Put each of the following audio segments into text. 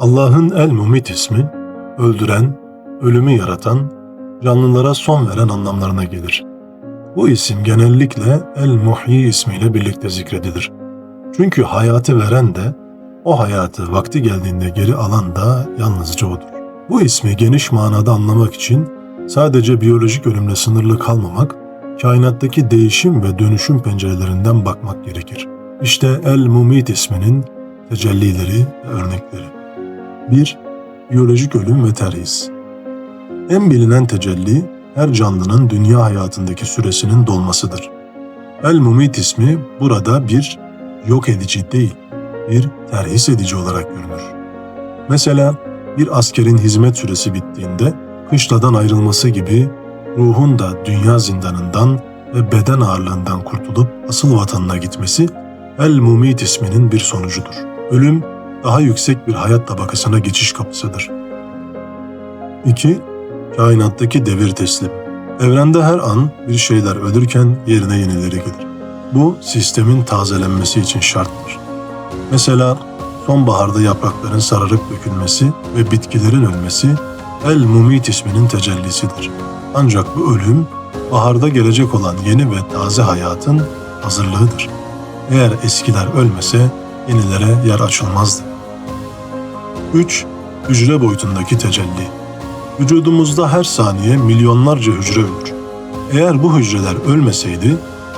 Allah'ın El-Mumit ismi, öldüren, ölümü yaratan, canlılara son veren anlamlarına gelir. Bu isim genellikle El-Muhyi ismiyle birlikte zikredilir. Çünkü hayatı veren de, o hayatı vakti geldiğinde geri alan da yalnızca O'dur. Bu ismi geniş manada anlamak için sadece biyolojik ölümle sınırlı kalmamak, kainattaki değişim ve dönüşüm pencerelerinden bakmak gerekir. İşte El-Mumit isminin tecellileri ve örnekleri. 1. Biyolojik ölüm ve terhis. En bilinen tecelli, her canlının dünya hayatındaki süresinin dolmasıdır. El-Mumit ismi burada bir yok edici değil, bir terhis edici olarak görünür. Mesela bir askerin hizmet süresi bittiğinde kışladan ayrılması gibi ruhun da dünya zindanından ve beden ağırlığından kurtulup asıl vatanına gitmesi El-Mumit isminin bir sonucudur. Ölüm daha yüksek bir hayat tabakasına geçiş kapısıdır. 2. Kainattaki devir teslim. Evrende her an bir şeyler ölürken yerine yenileri gelir. Bu sistemin tazelenmesi için şarttır. Mesela sonbaharda yaprakların sararıp dökülmesi ve bitkilerin ölmesi El-Mumit isminin tecellisidir. Ancak bu ölüm baharda gelecek olan yeni ve taze hayatın hazırlığıdır. Eğer eskiler ölmese yenilere yer açılmazdı. 3. Hücre boyutundaki tecelli. Vücudumuzda her saniye milyonlarca hücre ölür. Eğer bu hücreler ölmeseydi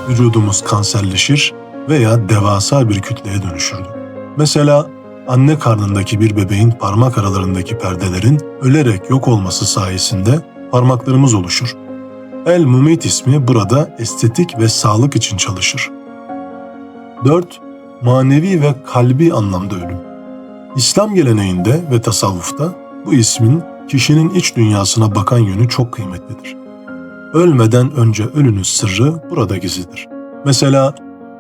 vücudumuz kanserleşir veya devasa bir kütleye dönüşürdü. Mesela anne karnındaki bir bebeğin parmak aralarındaki perdelerin ölerek yok olması sayesinde parmaklarımız oluşur. El Mumit ismi burada estetik ve sağlık için çalışır. 4. Manevi ve kalbi anlamda ölüm. İslam geleneğinde ve tasavvufta bu ismin kişinin iç dünyasına bakan yönü çok kıymetlidir. Ölmeden önce ölünün sırrı burada gizlidir. Mesela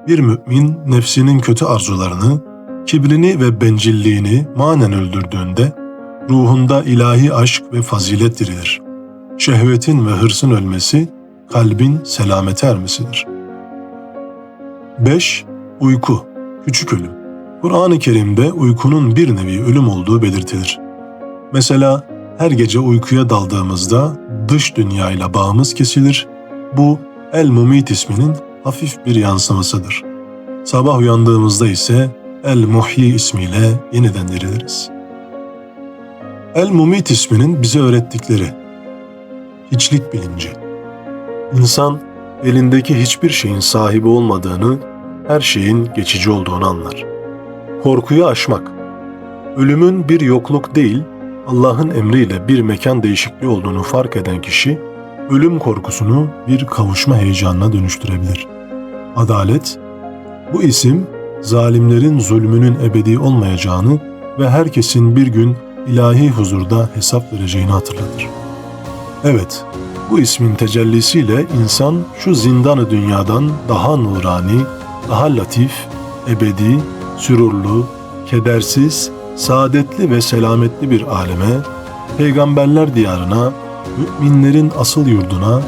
bir mümin nefsinin kötü arzularını, kibrini ve bencilliğini manen öldürdüğünde ruhunda ilahi aşk ve fazilet dirilir. Şehvetin ve hırsın ölmesi kalbin selamete ermesidir. 5. Uyku, küçük ölüm. Kur'an-ı Kerim'de uykunun bir nevi ölüm olduğu belirtilir. Mesela her gece uykuya daldığımızda dış dünyayla bağımız kesilir. Bu El-Mumit isminin hafif bir yansımasıdır. Sabah uyandığımızda ise El-Muhyi ismiyle yeniden diriliriz. El-Mumit isminin bize öğrettikleri hiçlik bilinci. İnsan elindeki hiçbir şeyin sahibi olmadığını, her şeyin geçici olduğunu anlar. Korkuyu aşmak. Ölümün bir yokluk değil, Allah'ın emriyle bir mekan değişikliği olduğunu fark eden kişi, ölüm korkusunu bir kavuşma heyecanına dönüştürebilir. Adalet, bu isim zalimlerin zulmünün ebedi olmayacağını ve herkesin bir gün ilahi huzurda hesap vereceğini hatırlatır. Evet, bu ismin tecellisiyle insan şu zindanı dünyadan daha nurani, daha latif, ebedi, sürurlu, kedersiz, saadetli ve selametli bir aleme, peygamberler diyarına, müminlerin asıl yurduna,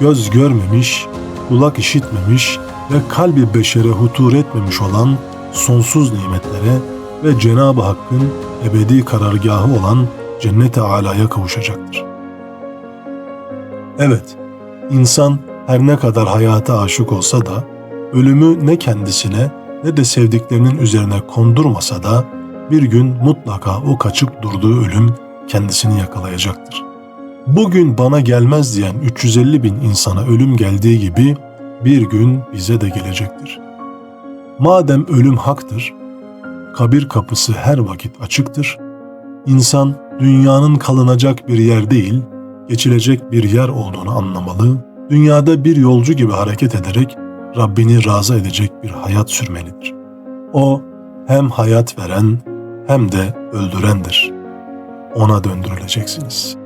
göz görmemiş, kulak işitmemiş ve kalbi beşere hutur etmemiş olan sonsuz nimetlere ve Cenab-ı Hakk'ın ebedi karargahı olan cennet-i alaya kavuşacaktır. Evet, insan her ne kadar hayata aşık olsa da, ölümü ne kendisine ne de sevdiklerinin üzerine kondurmasa da, bir gün mutlaka o kaçıp durduğu ölüm kendisini yakalayacaktır. Bugün bana gelmez diyen 350 bin insana ölüm geldiği gibi bir gün bize de gelecektir. Madem ölüm haktır, kabir kapısı her vakit açıktır, insan dünyanın kalınacak bir yer değil, geçilecek bir yer olduğunu anlamalı, dünyada bir yolcu gibi hareket ederek Rabbini razı edecek bir hayat sürmelidir. O hem hayat veren hem de öldürendir. Ona döndürüleceksiniz.''